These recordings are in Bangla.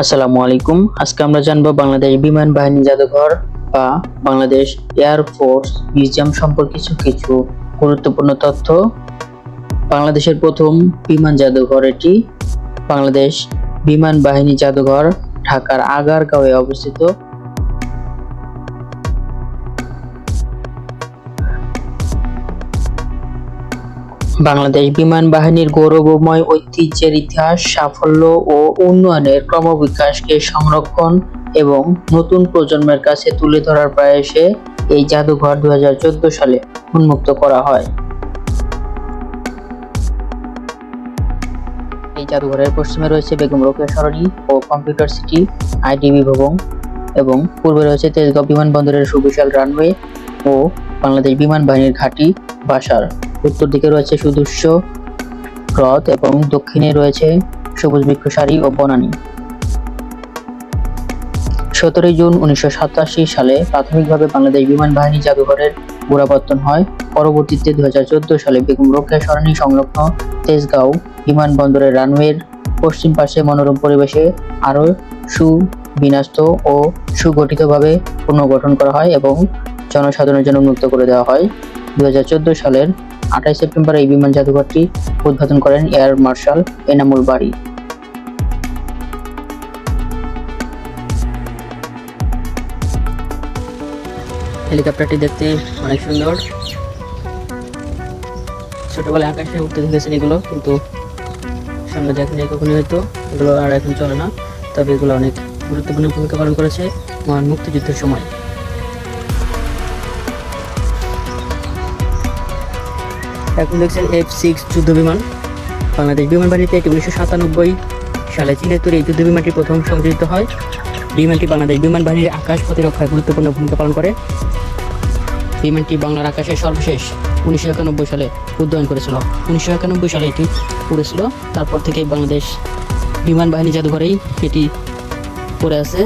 আসসালামু আলাইকুম। আজকে আমরা জানব বাংলাদেশ বিমান বাহিনী জাদুঘর বা বাংলাদেশ এয়ার ফোর্স মিউজিয়াম সম্পর্কে কিছু কিছু গুরুত্বপূর্ণ তথ্য। বাংলাদেশের প্রথম বিমান জাদুঘর এটি। বাংলাদেশ বিমান বাহিনী জাদুঘর ঢাকার আগারগাঁওয়ে অবস্থিত। বাংলাদেশ বিমান বাহিনীর গৌরবময় ঐতিহ্যের ইতিহাস, সাফল্য ও উন্নয়নের ক্রমবিকাশকে সংরক্ষণ এবং নতুন প্রজন্মের কাছে তুলে ধরার প্রয়াসে এই জাদুঘর দু হাজার চোদ্দ সালে উন্মুক্ত করা হয়। এই জাদুঘরের পশ্চিমে রয়েছে বেগম রোকেয়া সরণি ও কম্পিউটার সিটি আইডিবি ভবন এবং পূর্বে রয়েছে তেজগাঁও বিমানবন্দরের সুবিশাল রানওয়ে ও বাংলাদেশ বিমান বাহিনীর ঘাঁটি, বাসার। উত্তর দিকে রয়েছে সুদৃশ্য হ্রদ এবং দক্ষিণে রয়েছে সবুজ বৃক্ষ সারি ও বনানী। সতেরোই জুন উনিশশো সাতাশি সালে প্রাথমিকভাবে বাংলাদেশ বিমান বাহিনী জাদুঘরের গোড়াপত্তন হয়। পরবর্তীতে দু সালে বেগম রোকেয়া সরণি সংলগ্ন তেজগাঁও বিমানবন্দরের রানওয়ের পশ্চিম পাশে মনোরম পরিবেশে আরও সুবিন্যস্ত ও সুগঠিতভাবে পুনর্গঠন করা হয় এবং জনসাধারণের জন্য উন্মুক্ত করে দেওয়া হয়। দুই হাজার চোদ্দ সালের আঠাশ সেপ্টেম্বর এই বিমান জাদুঘরটি উদ্বোধন করেন এয়ার মার্শাল এনামুল বাড়ি হেলিকপ্টারটি দেখতে অনেক সুন্দর। ছোটবেলায় আকাশে উঠতে দেখেছেন এগুলো, কিন্তু সামনে দেখেন কখনই হয়তো। এগুলো আর এখন চলে না, তবে এগুলো অনেক গুরুত্বপূর্ণ ভূমিকা পালন করেছে মহান মুক্তিযুদ্ধের সময়। এখন দেখছেন এফ সিক্স যুদ্ধ বিমান বাংলাদেশ বিমান বাহিনীতে এটি উনিশশো সাতানব্বই সালে চীনে তৈরি এই যুদ্ধ বিমানটি প্রথম সংযোজিত হয়, বিমানটি বাংলাদেশ বিমান বাহিনীর আকাশ প্রতিরক্ষায় গুরুত্বপূর্ণ ভূমিকা পালন করে। বিমানটি বাংলার আকাশে সর্বশেষ উনিশশো একানব্বই সালে উদ্যয়ন করেছিল। উনিশশো একানব্বই সালে এটি পড়েছিল। তারপর থেকে বাংলাদেশ বিমান বাহিনী জাদুঘরেই এটি পড়ে আছে।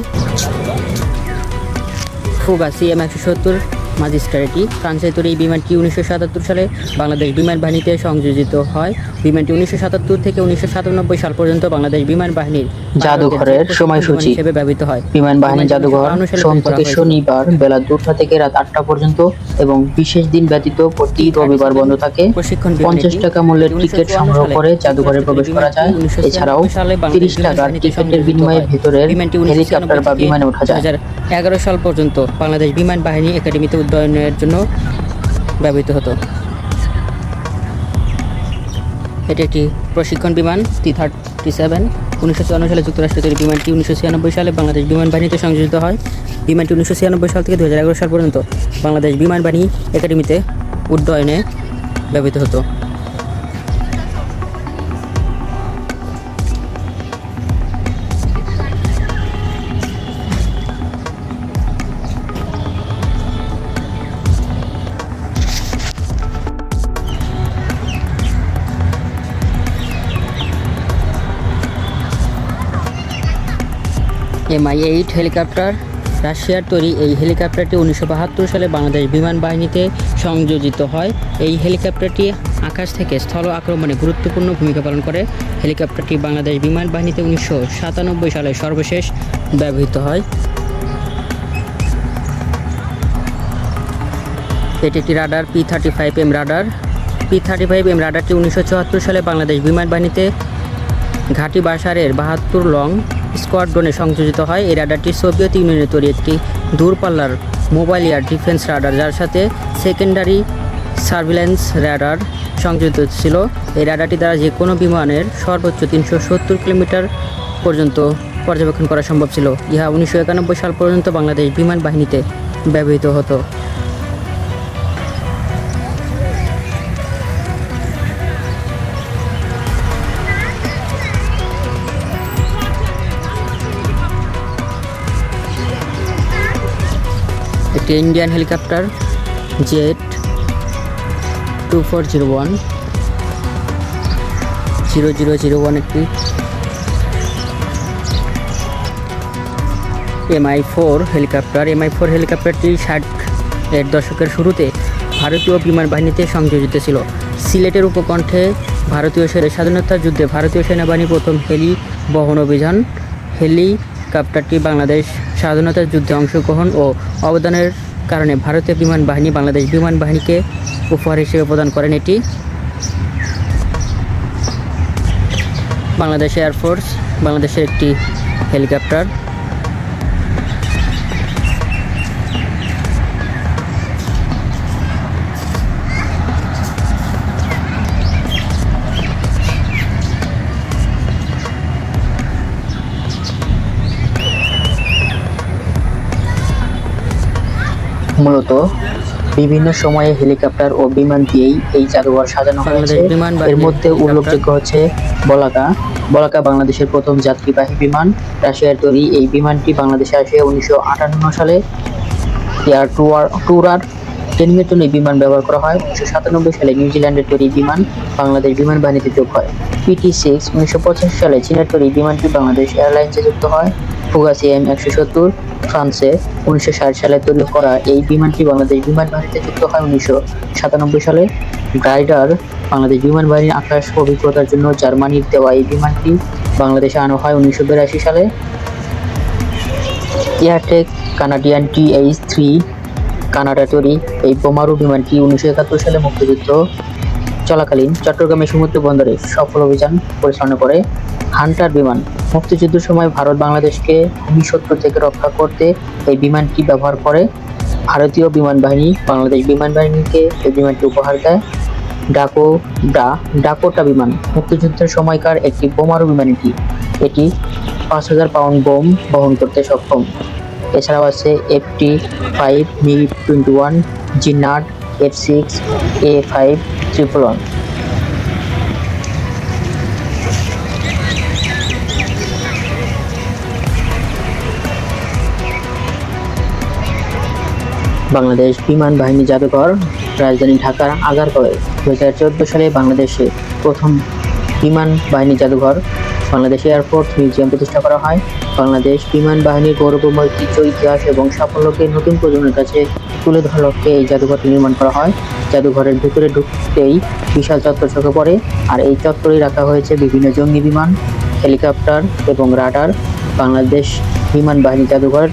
ফুগা, সিএম একশো সত্তর ম্যাজিস্ট্রেটি ফ্রান্সে তৈরি এই বিমানটি উনিশশো সাতাত্তর সালে বাংলাদেশ বিমান বাহিনীতে সংযোজিত হয়? বিমানটি উনিশশো সাতাত্তর থেকে উনিশশো সাতানব্বই সাল পর্যন্ত বাংলাদেশ বিমান বাহিনীর জাদুঘরের সময়সূচি। হিসেবে ব্যবহৃত হয়। বিমান বাহিনী জাদুঘর সোম থেকে শনিবার বেলা দুটা থেকে রাত আটটা পর্যন্ত এবং বিশেষ দিন ব্যতীত প্রতি রবিবার বন্ধ থাকে। প্রশিক্ষণ পঞ্চাশ টাকা মূল্যের টিকিট সংগ্রহ করে জাদুঘরে প্রবেশ করা যায়। এছাড়াও তিরিশ টাকার টিকিটের বিনিময়ে। ভেতরের হেলিকপ্টার বা বিমানে ওঠা যায়। এগারো সাল পর্যন্ত বাংলাদেশ বিমান বাহিনী একাডেমিতে উদ্যয়নের জন্য ব্যবহৃত হতো। এটি একটি প্রশিক্ষণ বিমান টি থার্টি সেভেন উনিশশো চুয়ান্ন সালে যুক্তরাষ্ট্র তৈরি বিমানটি উনিশশো ছিয়ানব্বই সালে বাংলাদেশ বিমান বাহিনীতে সংযোজিত হয়। বিমানটি উনিশশো ছিয়ানব্বই সাল থেকে দু হাজার এগারো সাল পর্যন্ত বাংলাদেশ বিমান বাহিনী একাডেমিতে উড্ডয়নে ব্যবহৃত হতো। এমআই এইট হেলিকপ্টার, রাশিয়ার তৈরি এই হেলিকপ্টারটি উনিশশো বাহাত্তর সালে বাংলাদেশ বিমান বাহিনীতে সংযোজিত হয়। এই হেলিকপ্টারটি আকাশ থেকে স্থল আক্রমণে গুরুত্বপূর্ণ ভূমিকা পালন করে। হেলিকপ্টারটি বাংলাদেশ বিমান বাহিনীতে উনিশশো সাতানব্বই সালে সর্বশেষ ব্যবহৃত হয়। এটি একটি radar P thirty five M radar. P thirty five M রাডারটি উনিশশো চুয়াত্তর সালে বাংলাদেশ বিমান বাহিনীতে ঘাটি বাসারের বাহাত্তর লং স্কোয়াড্রনে সংযোজিত হয়। এই রাডারটি সোভিয়েত ইউনিয়নের তৈরি একটি দূরপাল্লার মোবাইল এয়ার ডিফেন্স রাডার, যার সাথে সেকেন্ডারি সার্ভিলেন্স রাডার সংযোজিত ছিল। এই রাডারটি দ্বারা যে কোনো বিমানের সর্বোচ্চ তিনশো সত্তর কিলোমিটার পর্যন্ত পর্যবেক্ষণ করা সম্ভব ছিল। ইহা উনিশশো একানব্বই সাল পর্যন্ত বাংলাদেশ বিমান বাহিনীতে ব্যবহৃত হতো। একটি Indian helicopter jet two four zero one zero zero zero one একটি MI four helicopter MI four হেলিকপ্টারটি ষাট এর দশকের শুরুতে ভারতীয় বিমান বাহিনীতে সংযোজিত ছিল। সিলেটের উপকণ্ঠে ভারতীয় সেনা স্বাধীনতার যুদ্ধে ভারতীয় সেনাবাহিনী প্রথম হেলি বহন অভিযান। হেলিকপ্টারটি বাংলাদেশ স্বাধীনতার যুদ্ধে অংশগ্রহণ ও অবদানের কারণে ভারতীয় বিমান বাহিনী বাংলাদেশ বিমান বাহিনীকে উপহার হিসেবে প্রদান করেন এটি। বাংলাদেশ এয়ারফোর্স বাংলাদেশের একটি হেলিকপ্টার। মূলত বিভিন্ন সময়ে হেলিকপ্টার ও বিমান দিয়েই এই জাদুঘর সাজানো হয়েছে। এর মধ্যে উল্লেখযোগ্য হচ্ছে বলাকা বলাকা বাংলাদেশের প্রথম যাত্রীবাহী বিমান। রাশিয়ার তৈরি এই বিমানটি বাংলাদেশে আসে উনিশশো আটান্ন সালে। এয়ার টুয়ার টুরার ট্রেনিংয়ের জন্য এই বিমান ব্যবহার করা হয়। উনিশশো সাতানব্বই সালে নিউজিল্যান্ডের তৈরি বিমান বাংলাদেশ বিমান বাহিনীতে যোগ হয়। পিটি সিক্স উনিশশো পঁচাশি সালে চীনের তৈরি বিমানটি বাংলাদেশ এয়ারলাইন্সে যুক্ত হয়। ফুগাসি এম একশো সত্তর, ফ্রান্সে উনিশশো ষাট সালে তৈরি করা এই বিমানটি বাংলাদেশ বিমান বাহিনীতে যুক্ত হয় উনিশশো সাতানব্বই সালে। গ্রাইডার বাংলাদেশ বিমান বাহিনীর আকাশ অভিজ্ঞতার জন্য জার্মানির দেওয়া এই বিমানটি বাংলাদেশে আনা হয় উনিশশো বিরাশি সালে। Airtech Canadian T H three Canada তৈরি এই বোমারু বিমানটি উনিশশো একাত্তর সালে মুক্তিযুদ্ধ চলাকালীন চট্টগ্রামের সমুদ্র বন্দরে সফল অভিযান পরিচালনা করে হান্টার বিমান। মুক্তিযুদ্ধের সময় ভারত বাংলাদেশকে ভূমি ভূমিশত্রু থেকে রক্ষা করতে এই বিমানটি ব্যবহার করে। ভারতীয় বিমান বাহিনী বাংলাদেশ বিমান বাহিনীকে এই বিমানটি উপহার দেয়। ডাকো, ডা, ডাকোটা বিমান। মুক্তিযুদ্ধের সময়কার একটি বোমারু বিমান এটি। এটি পাঁচ হাজার পাউন্ড বোম বহন করতে সক্ষম। এছাড়াও আছে FT five Mi twenty one Gnat F six, A five triple Bangladesh বিমান বাহিনী জাদুঘর, রাজধানী ঢাকার আগারগাঁওয়ে দু হাজার চোদ্দ সালে বাংলাদেশে প্রথম বিমান বাহিনী জাদুঘর। বাংলাদেশ এয়ারফোর্স মিউজিয়াম প্রতিষ্ঠা করা হয়। বাংলাদেশ বিমান বাহিনীর গৌরবময় ঐতিহ্য, ইতিহাস এবং সাফল্যকে নতুন প্রজন্মের কাছে তুলে ধরার লক্ষ্যে এই জাদুঘরটি নির্মাণ করা হয়। জাদুঘরের ভিতরে ঢুকতেই বিশাল চত্বর চোখে পড়ে, আর এই চত্বরেই রাখা হয়েছে বিভিন্ন জঙ্গি বিমান, হেলিকপ্টার এবং রাডার। বাংলাদেশ বিমান বাহিনী জাদুঘর,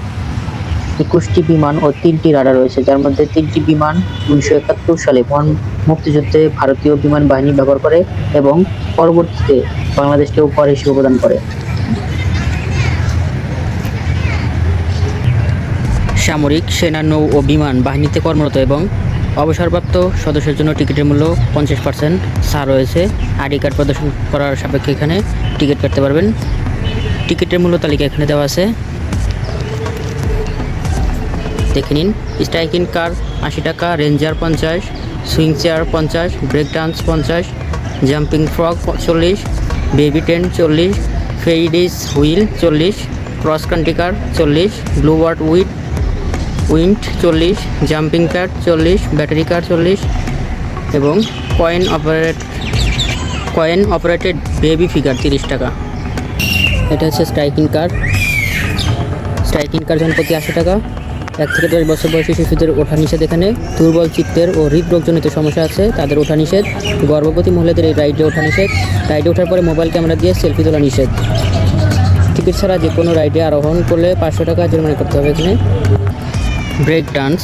একুশটি বিমান ও তিনটি রাডার রয়েছে, যার মধ্যে তিনটি বিমান উনিশশো একাত্তর সালে মহান মুক্তিযুদ্ধে ভারতীয় বিমান বাহিনী ব্যবহার করে এবং পরবর্তীতে বাংলাদেশকে উপহার হিসেবে প্রদান করে। সামরিক, সেনা, নৌ ও বিমান বাহিনীতে কর্মরত এবং অবসরপ্রাপ্ত সদস্যের জন্য টিকিটের মূল্য পঞ্চাশ পার্সেন্ট ছাড় রয়েছে। আইডি কার্ড প্রদর্শন করার সাপেক্ষে এখানে টিকিট কাটতে পারবেন। টিকিটের মূল্য তালিকা এখানে দেওয়া আছে। দেখে নিন, স্ট্রাইকিং কার আশি টাকা, রেঞ্জার পঞ্চাশ, সুইং চেয়ার পঞ্চাশ, ব্রেক ডান্স পঞ্চাশ, জাম্পিং ফ্রক চল্লিশ, বেবি টেন চল্লিশ ফেইডিস হুইল চল্লিশ, ক্রস কান্ট্রি কার চল্লিশ, ব্লু ওয়ার্ড উইথ উইন্ড চল্লিশ, জাম্পিং প্যাড চল্লিশ, ব্যাটারি কার চল্লিশ এবং coin operate, coin operated baby figure তিরিশ টাকা। এটা হচ্ছে স্ট্রাইকিং কার। স্ট্রাইকিং কার জনপ্রতি আশি টাকা। এক থেকে দশ বছর বয়সী শিশুদের ওঠা নিষেধ এখানে। দুর্বল চিত্তের ও হৃদরোগজনিত সমস্যা আছে, তাদের ওঠা নিষেধ। গর্ভবতী মহিলাদের এই রাইডে ওঠা নিষেধ। রাইডে ওঠার পরে মোবাইল ক্যামেরা দিয়ে সেলফি তোলা নিষেধ। টিকিট ছাড়া যে কোনো রাইডে আরোহণ করলে পাঁচশো টাকা জরিমানা করতে হবে এখানে। ব্রেক ডান্স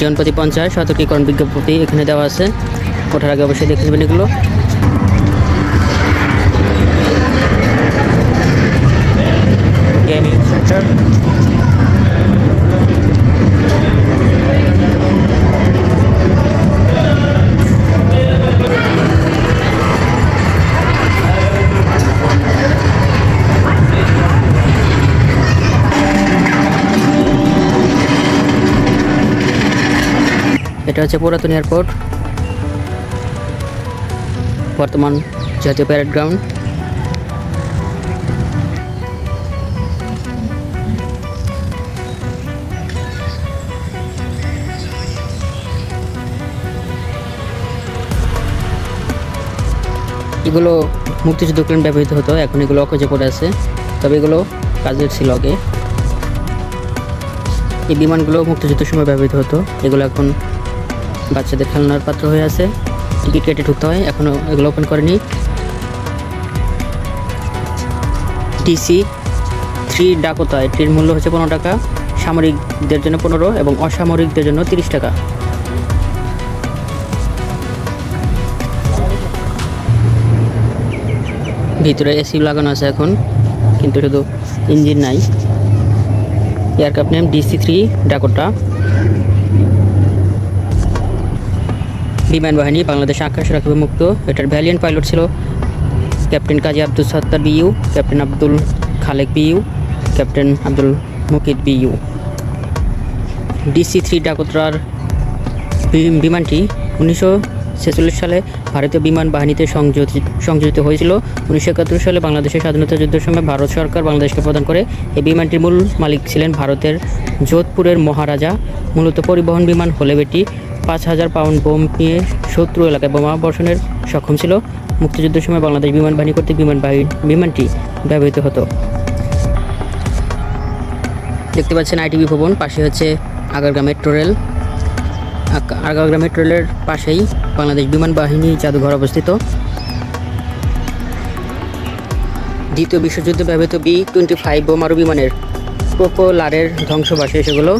জনপতি পঞ্চায়েত সতর্কীকরণ বিজ্ঞপ্তি এখানে দেওয়া আছে। ওঠার আগে অবশ্যই দেখে নেবেন এগুলো। এটা হচ্ছে পুরাতন এয়ারপোর্ট। বর্তমান জাতীয় প্যারেড গ্রাউন্ড। এগুলো মুক্তিযুদ্ধকালীন ব্যবহৃত হতো, এখন এগুলো অকেজে পড়ে আছে, তবে এগুলো কাজের ছিল আগে। এই বিমানগুলো মুক্তিযুদ্ধের সময় ব্যবহৃত হতো, এগুলো এখন বাচ্চাদের খেলনার পাত্র হয়ে আছে। টিকিট কেটে ঢুকতে হয় এখনও এগুলো ওপেন করেনি। টিসি থ্রি ডাকোতা, এটির মূল্য হচ্ছে পনেরো টাকা, সামরিকদের জন্য পনেরো এবং অসামরিকদের জন্য তিরিশ টাকা। ভিতরে এসি লাগানো আছে এখন, কিন্তু শুধু ইঞ্জিন নাই। Aircraft name DC three Dakota বিমান বাহিনী বাংলাদেশ আকাশ রাখবে মুক্ত। এটার ভ্যালিয়েন্ট পাইলট ছিল captain Kazi Abdul Sattar BU, captain Abdul Khalek BU, captain Abdul Mukid BU. DC three ডাকোত্রার বিমানটি উনিশশো ছেচল্লিশ সালে ভারতীয় বিমান বাহিনীতে সংযোজিত হয়েছিল। উনিশশো একাত্তর সালে বাংলাদেশের স্বাধীনতা যুদ্ধের সময় ভারত সরকার বাংলাদেশকে প্রদান করে। এই বিমানটির মূল মালিক ছিলেন ভারতের যোধপুরের মহারাজা। মূলত পরিবহন বিমান হলে এটি পাঁচ হাজার পাউন্ড বোম নিয়ে শত্রু এলাকায় বোমা বর্ষণের সক্ষম ছিল। মুক্তিযুদ্ধের সময় বাংলাদেশ বিমান বাহিনী কর্তৃক বিমান বিমানটি ব্যবহৃত হতো। দেখতে পাচ্ছেন আইটিবি ভবন পাশে হচ্ছে আগারগাঁ মেট্রো রেল। আক- আগারগাঁ মেট্রো রেলের পাশেই বাংলাদেশ বিমান বাহিনী জাদুঘর অবস্থিত। দ্বিতীয় বিশ্বযুদ্ধে ব্যবহৃত বি টোয়েন্টি ফাইভ বোমারু বিমানের প্রোপোলারের ধ্বংসবাসে সেগুলো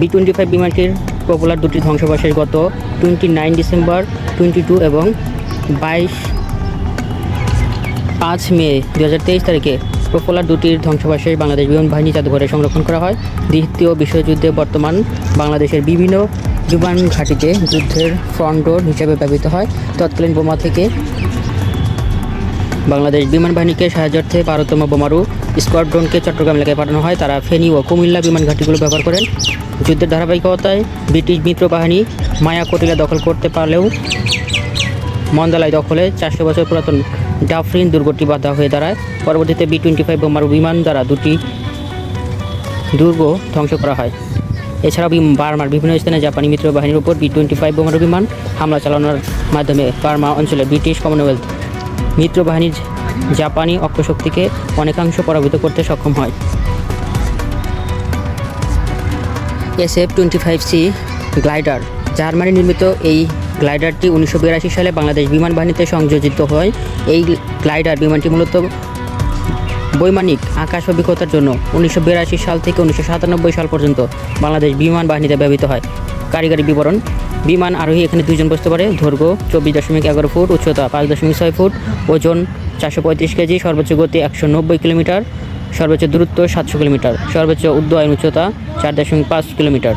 বি টোয়েন্টি ফাইভ বিমানটির পপুলার দুটি ধ্বংসবাসের গত twenty nine December twenty two এবং বাইশ পাঁচ মে দু হাজার তেইশ তারিখে প্রপোলার দুটির ধ্বংসবাসে বাংলাদেশ বিমান বাহিনী জাদুঘরে সংরক্ষণ করা হয়। দ্বিতীয় বিশ্বযুদ্ধে বর্তমান বাংলাদেশের বিভিন্ন বিমান ঘাঁটিতে যুদ্ধের ফ্রন্ট ডোর হিসেবে ব্যবহৃত হয়। তৎকালীন বোমা থেকে বাংলাদেশ বিমান বাহিনীকে সাহায্যার্থে বারোতম বোমারু স্কোয়াড্রনকে চট্টগ্রাম এলাকায় পাঠানো হয়। তারা ফেনী ও কুমিল্লা বিমান ঘাঁটিগুলো ব্যবহার করেন। যুদ্ধের ধারাবাহিকতায় ব্রিটিশ মিত্র বাহিনী মায়া কোটিলা দখল করতে পারলেও মন্দালায় দখলে চারশো বছর পুরাতন ডাফরিন দুর্গটি বাধা হয়ে দাঁড়ায়। পরবর্তীতে বি টোয়েন্টি ফাইভ বোমারু বিমান দ্বারা দুটি দুর্গ ধ্বংস করা হয়। এছাড়াও বার্মার বিভিন্ন স্থানে জাপানি মিত্র বাহিনীর উপর বি টোয়েন্টি ফাইভ বোমারু বিমান হামলা চালানোর মাধ্যমে বার্মা অঞ্চলে ব্রিটিশ কমনওয়েলথ মিত্র বাহিনীর জাপানি অক্ষশক্তিকে অনেকাংশ পরাভূত করতে সক্ষম হয়। S F twenty five C glider, Germany নির্মিত এই গ্লাইডারটি উনিশশো বিরাশি সালে বাংলাদেশ বিমান বাহিনীতে সংযোজিত হয়। এই গ্লাইডার বিমানটি মূলত বৈমানিক আকাশ অভিজ্ঞতার জন্য উনিশশো বিরাশি সাল থেকে উনিশশো সাতানব্বই সাল পর্যন্ত বাংলাদেশ বিমান বাহিনীতে ব্যবহৃত হয়। কারিগরি বিবরণ বিমান আরোহী এখানে দুজন বসতে পারে। দৈর্ঘ্য চব্বিশ দশমিক এগারো ফুট, উচ্চতা পাঁচ দশমিক ছয় ফুট, ওজন চারশো পঁয়ত্রিশ কেজি, সর্বোচ্চ গতি একশো নব্বই কিলোমিটার, সর্বোচ্চ দূরত্ব সাতশো কিলোমিটার, সর্বোচ্চ উদ্যয়ন উচ্চতা চার দশমিক পাঁচ কিলোমিটার।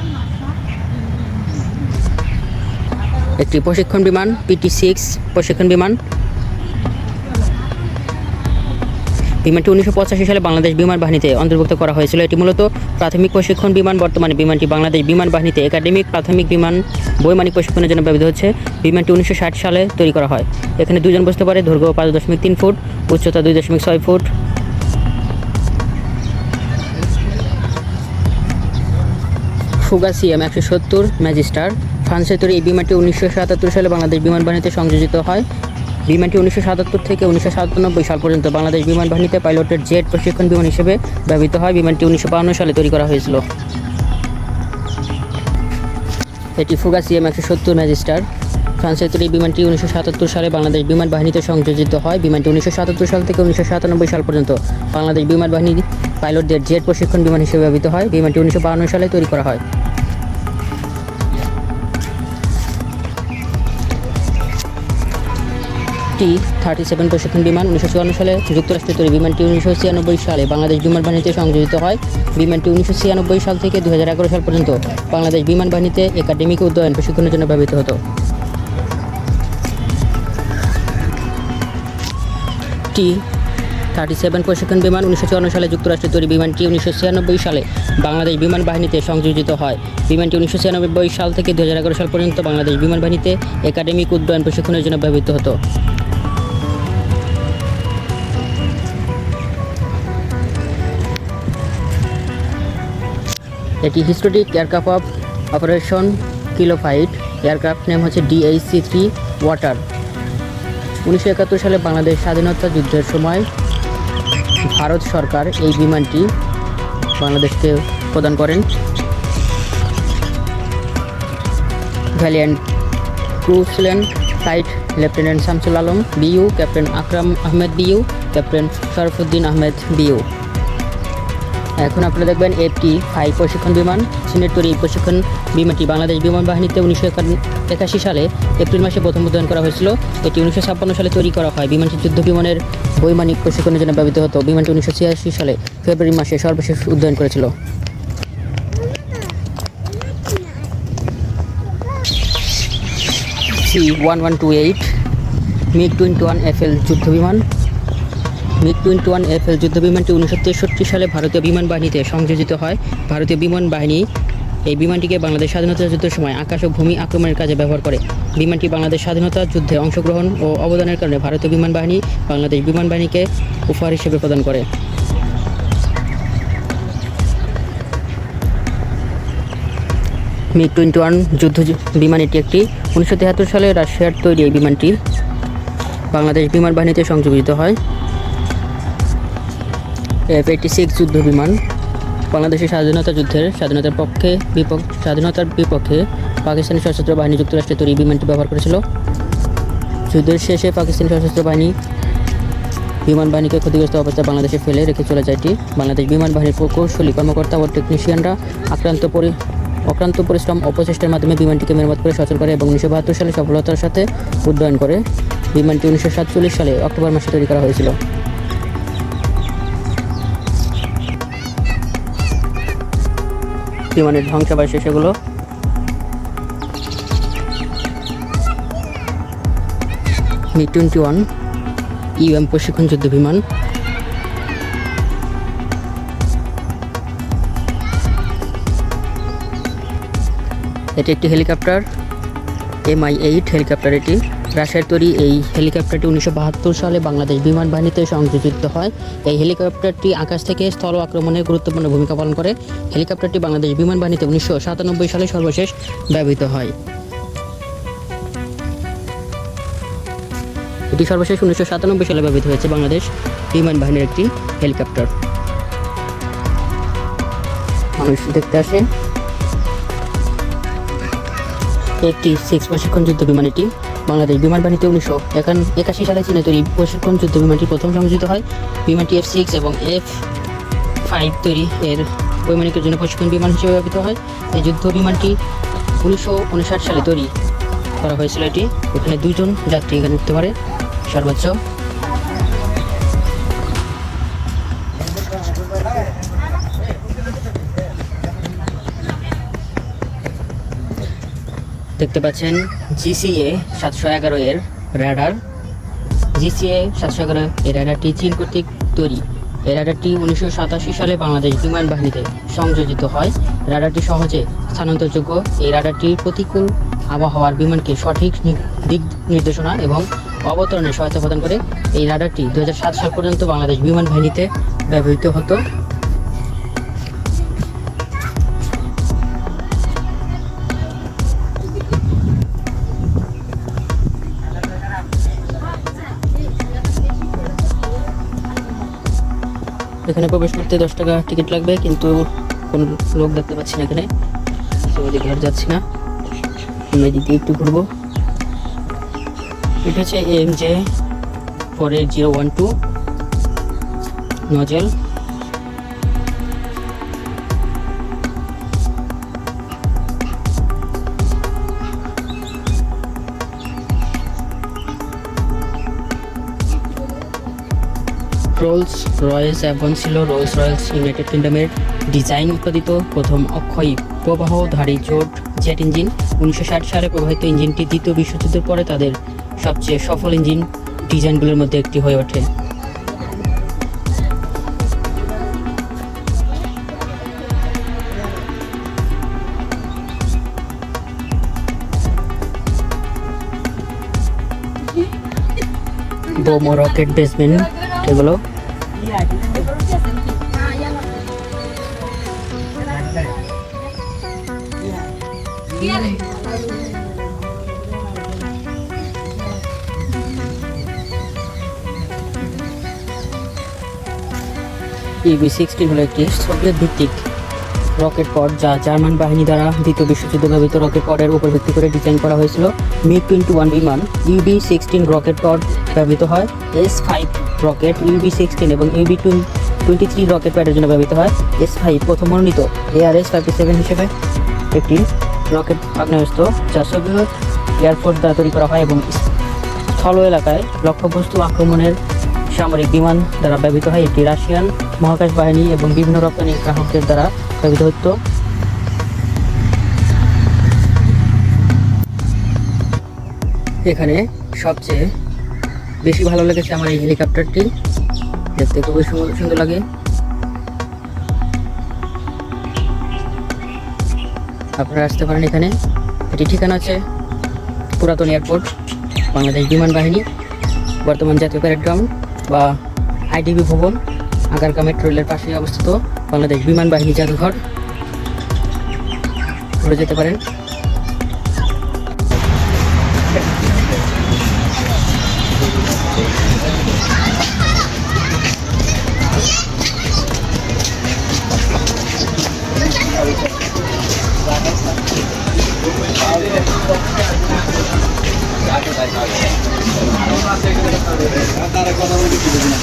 একটি প্রশিক্ষণ বিমান, পিটি সিক্স প্রশিক্ষণ বিমান বিমানটি উনিশশো পঁচাশি সালে বাংলাদেশ বিমান বাহিনীতে অন্তর্ভুক্ত করা হয়েছিল। এটি মূলত প্রাথমিক প্রশিক্ষণ বিমান, বর্তমানে বিমানটি বাংলাদেশ বিমান বাহিনীতে একাডেমিক প্রাথমিক বিমান, বৈমানিক প্রশিক্ষণের জন্য ব্যবহৃত হচ্ছে। বিমানটি উনিশশো ষাট সালে তৈরি করা হয়। এখানে দুজন বসতে পারে, দৈর্ঘ্য পাঁচ দশমিক তিন ফুট, উচ্চতা দুই দশমিক ছয় ফুট। ফুগা সিএম একশো সত্তর, ম্যাজিস্টার। ফ্রান্সের তৈরি এই বিমানটি উনিশশো সাতাত্তর সালে বাংলাদেশ বিমান বাহিনীতে সংযোজিত হয়। বিমানটি উনিশশো সাতাত্তর থেকে উনিশশো সাতানব্বই সাল পর্যন্ত বাংলাদেশ বিমান বাহিনীতে পাইলটের জেট প্রশিক্ষণ বিমান হিসেবে ব্যবহৃত হয়। বিমানটি উনিশশো সালে তৈরি করা হয়েছিল। এটি ফুগা সিএম একশো সত্তর ম্যাজিস্টার। ফ্রান্সের তৈরি বিমানটি উনিশশো সাতাত্তর সালে বাংলাদেশ বিমান বাহিনীতে সংযোজিত হয়। বিমানটি উনিশশো সাতাত্তর সাল থেকে উনিশশো সাতানব্বই সাল পর্যন্ত বাংলাদেশ বিমান বাহিনী পাইলটদের জেট প্রশিক্ষণ বিমান হিসেবে ব্যবহৃত হয়। বিমানটি উনিশশো বাহান্ন সালে তৈরি করা হয়। টি থার্টি সেভেন প্রশিক্ষণ বিমান উনিশশো চুয়ান্ন সালে যুক্তরাষ্ট্রে তৈরি বিমানটি উনিশশো ছিয়ানব্বই সালে বাংলাদেশ বিমান বাহিনীতে সংযোজিত হয়। বিমানটি উনিশশো ছিয়ানব্বই সাল থেকে দু হাজার এগারো সাল পর্যন্ত বাংলাদেশ বিমান বাহিনীতে একাডেমিক উদ্যয়ন প্রশিক্ষণের জন্য ব্যবহৃত হতো। টি থার্টি সেভেন প্রশিক্ষণ বিমান উনিশশো চুয়ান্ন সালে যুক্তরাষ্ট্রে তৈরি বিমানটি উনিশশো ছিয়ানব্বই সালে বাংলাদেশ বিমান বাহিনীতে সংযোজিত হয়। বিমানটি উনিশশো ছিয়ানব্বই সাল থেকে দু হাজার এগারো সাল পর্যন্ত বাংলাদেশ বিমান বাহিনীতে একাডেমিক উদ্যয়ন প্রশিক্ষণের জন্য ব্যবহৃত হতো। এটি historic aircraft of operation Kilo Flight aircraft name হচ্ছে ডিএইচসি থ্রি ওয়াটার উনিশশো একাত্তর সালে বাংলাদেশ স্বাধীনতা যুদ্ধের সময় ভারত সরকার এই বিমানটি বাংলাদেশকে প্রদান করেন। ভ্যালিয়ান্ট ক্রু ছিলেন flight lieutenant Shamsul Alam BU captain Akram Ahmed BU captain Sharfuddin Ahmed BU. এখন আপনারা দেখবেন এফটি ফাইভ প্রশিক্ষণ বিমান চীনের তৈরি প্রশিক্ষণ বিমানটি বাংলাদেশ বিমান বাহিনীতে উনিশশো একাশি সালে এপ্রিল মাসে প্রথম উদ্যয়ন করা হয়েছিল। এটি উনিশশো ছাপ্পান্ন সালে তৈরি করা হয়। বিমানটি যুদ্ধ বিমানের বৈমানিক প্রশিক্ষণের জন্য ব্যবহৃত হতো। বিমানটি উনিশশো ছিয়াশি সালে ফেব্রুয়ারি মাসে সর্বশেষ উদ্যয়ন করেছিল। C one one two eight, MiG twenty one F L যুদ্ধ বিমান। MiG twenty one F L যুদ্ধ বিমানটি উনিশশো তেষট্টি সালে ভারতীয় বিমান বাহিনীতে সংযোজিত হয়। ভারতীয় বিমান বাহিনী এই বিমানটিকে বাংলাদেশ স্বাধীনতা যুদ্ধের সময় আকাশ ও ভূমি আক্রমণের কাজে ব্যবহার করে। বিমানটি বাংলাদেশ স্বাধীনতা যুদ্ধে অংশগ্রহণ ও অবদানের কারণে ভারতীয় বিমান বাহিনী বাংলাদেশ বিমান বাহিনীকে উপহার হিসেবে প্রদান করে। মিগ টোয়েন্টি ওয়ান যুদ্ধ বিমান এটি একটি উনিশশো তিয়াত্তর সালে রাশিয়ার তৈরি এই বিমানটি বাংলাদেশ বিমান বাহিনীতে সংযোজিত হয়। এইটি সিক্স যুদ্ধ বিমান বাংলাদেশের স্বাধীনতা যুদ্ধের স্বাধীনতার পক্ষে বিপক্ষ স্বাধীনতার বিপক্ষে পাকিস্তানি সশস্ত্র বাহিনী যুক্তরাষ্ট্রে তৈরি বিমানটি ব্যবহার করেছিল। যুদ্ধের শেষে পাকিস্তানি সশস্ত্র বাহিনী বিমান বাহিনীকে ক্ষতিগ্রস্ত অবস্থায় বাংলাদেশে ফেলে রেখে চলে যায় এটি বাংলাদেশ বিমান বাহিনীর প্রকৌশলী, কর্মকর্তা ও টেকনিশিয়ানরা আক্রান্ত পরি অক্রান্ত পরিশ্রম ও প্রচেষ্টার মাধ্যমে বিমানটিকে মেরামত করে সচল করে এবং উনিশশো বাহাত্তর সালে সফলতার সাথে উড্ডয়ন করে। বিমানটি উনিশশো সাতচল্লিশ সালে অক্টোবর মাসে তৈরি করা হয়েছিল। বিমানের ধ্বংসাবশেষ সেগুলো মি টোয়েন্টি ওয়ান ইউএম প্রশিক্ষণ যুদ্ধ বিমান। এটি একটি হেলিকপ্টার এমআই এইট হেলিকপ্টার এটি। রাশিয়ার তৈরি এই হেলিকপ্টারটি উনিশশো বাহাত্তর সালে বাংলাদেশ বিমান বাহিনীতে সংযোজিত হয়। এই হেলিকপ্টারটি আকাশ থেকে স্থল আক্রমণে গুরুত্বপূর্ণ ভূমিকা পালন করে। হেলিকপ্টারটি বাংলাদেশ বিমান বাহিনীতে উনিশশো সাতানব্বই সালে সর্বশেষ ব্যবহৃত হয়। এটি সর্বশেষ উনিশশো সাতানব্বই সালে ব্যবহৃত হয়েছে বাংলাদেশ বিমান বাহিনীর একটি হেলিকপ্টার। মানুষ দেখতে আসে একটি সিক্স প্রশিক্ষণ যুদ্ধ বিমান এটি। বাংলাদেশ বিমান বাহিনীতে উনিশশো একাশি সালে চীনে তৈরি প্রশিক্ষণ যুদ্ধ বিমানটি প্রথম সংযোজিত হয়। বিমানটি এফ সিক্স এবং এফ ফাইভ তৈরি। এর বৈমানিকের জন্য প্রশিক্ষণ বিমান হিসেবে ব্যবহৃত হয়। এই যুদ্ধ বিমানটি উনিশশো উনষাট সালে তৈরি করা হয়েছিল এটি। এখানে দুজন যাত্রী এখানে উঠতে পারে। সর্বোচ্চ দেখতে পাচ্ছেন জিসিএ সাতশো এগারো এর র্যাডার জিসিএ সাতশো এগারো এই র্যাডারটি চীন কর্তৃক তৈরি। এই র্যাডারটি উনিশশো সালে বাংলাদেশ বিমান বাহিনীতে সংযোজিত হয়। র্যাডারটি সহজে স্থানান্তরযোগ্য। এই র্যাডারটি প্রতিকূল আবহাওয়ার বিমানকে সঠিক দিক নির্দেশনা এবং অবতরণে সহায়তা প্রদান করে। এই রাডারটি দু হাজার সাত সাল পর্যন্ত বাংলাদেশ বিমান বাহিনীতে ব্যবহৃত হতো। এখানে প্রবেশ করতে দশ টাকা টিকিট লাগবে, কিন্তু কোনো লোক দেখতে পাচ্ছি না এখানে। তো ওদিকে আর যাচ্ছি না। আমরা এদিকে একটু ঘুরবো। এটা হচ্ছে M J four eight zero one two nozzle. Rolls Royce Avon ছিল রোলস রয়েলস ইউনাইটেড কিংডমের ডিজাইন উৎপাদিত প্রথম অক্ষয়ী। প্রবাহধারী জোট জেট ইঞ্জিন উনিশশো ষাট সালে প্রবাহিত ইঞ্জিনটি দ্বিতীয় বিশ্বযুদ্ধের পরে তাদের সবচেয়ে সফল ইঞ্জিন ডিজাইনগুলোর মধ্যে একটি হয়ে ওঠে। বোমো রকেট বেসমেন্ট এগুলো? ইবি সিক্সটিন হলো একটি সোভিয়েত ভিত্তিক রকেট পড যা জার্মান বাহিনী দ্বারা দ্বিতীয় বিশ্বযুদ্ধে ব্যবহৃত রকেট পডের উপর ভিত্তি করে ডিজাইন করা হয়েছিল। মিগ টোয়েন্টি ওয়ান বিমান ইউবি সিক্সটিন রকেট পড ব্যবহৃত হয়। S five rocket UB sixteen এবং ইউবি টোয়েন্টি থ্রি রকেট প্যাডের জন্য ব্যবহৃত হয়। এস ফাইভ প্রথম মনোনীত এআরএস ফাইভটি সেভেন হিসেবে একটি রকেট আগ্নেয়াস্ত্র যা সোভিয়েত এয়ারফোর্স দ্বারা তৈরি করা হয় এবং স্থল এলাকায় লক্ষ্যবস্তু আক্রমণের সামরিক বিমান দ্বারা ব্যবহৃত হয়। এটি রাশিয়ান মহাকাশ বাহিনী এবং বিভিন্ন রপ্তানি গ্রাহকদের দ্বারা ব্যবহৃত হতো। এখানে সবচেয়ে বেশি ভালো লেগেছে আমার এই হেলিকপ্টারটি। দেখতে খুবই সুন্দর সুন্দর লাগে। আপনারা আসতে পারেন এখানে। এটি ঠিকানা আছে পুরাতন এয়ারপোর্ট, বাংলাদেশ বিমান বাহিনী, বর্তমান জাতীয় প্যারেড গ্রাউন্ড বা আইডিবি ভবন আগারকা মেট্রো রেলের পাশে অবস্থিত বাংলাদেশ বিমান বাহিনী জাদুঘর। ঘুরে যেতে পারেন। আপনারা কথা বলতে না।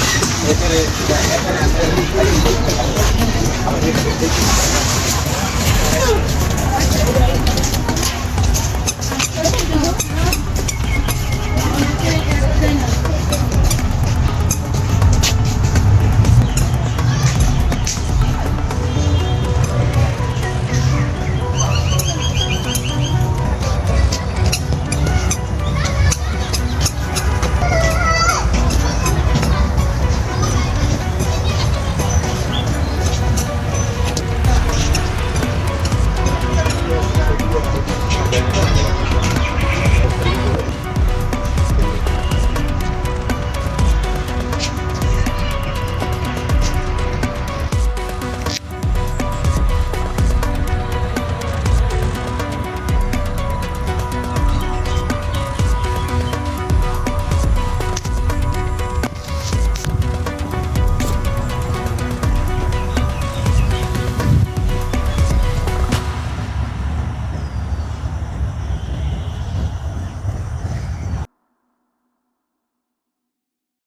এখানে এখানে